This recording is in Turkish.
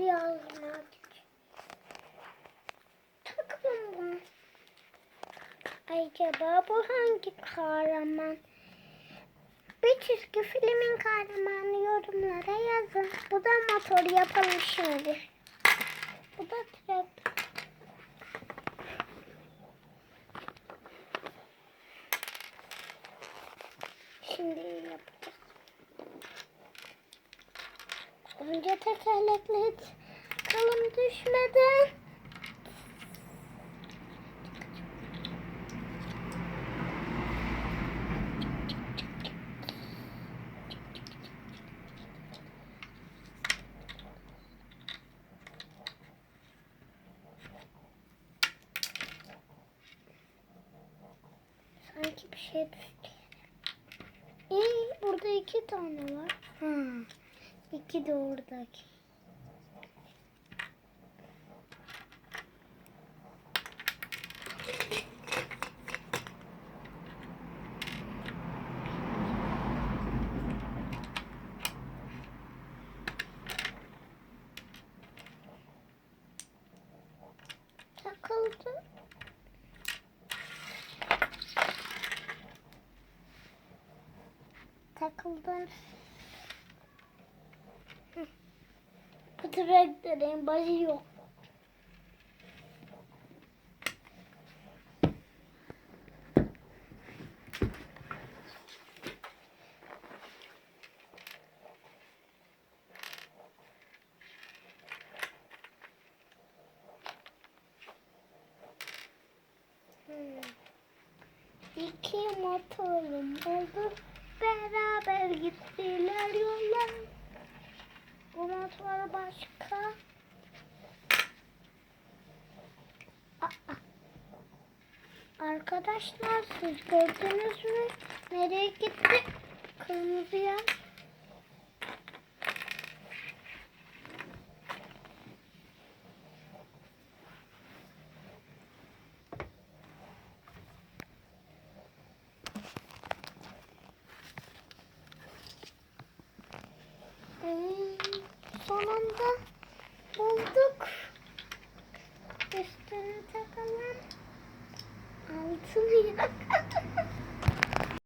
yazmak. Takalım bunu. Acaba bu hangi kahraman? Bir çizgi filmin kahramanı yorumlara yazın. Bu da motor yapalım şimdi. Bu da traktör. Şimdi yapacağız. Önce tekerlekleri kalın düşmeden. Sanki bir şey düştü. İyi, burada iki tane var. Ha, iki de oradaki. Takıldı. Takıldım. Hı. Bu traktörün başı yok. Hmm. İki motorum oldu. Beraber gittiler yollar. Başka. Aa. Arkadaşlar siz gördünüz mü? Nereye gitti? Sonunda bulduk. Üstünü takalım. Altını yakalım.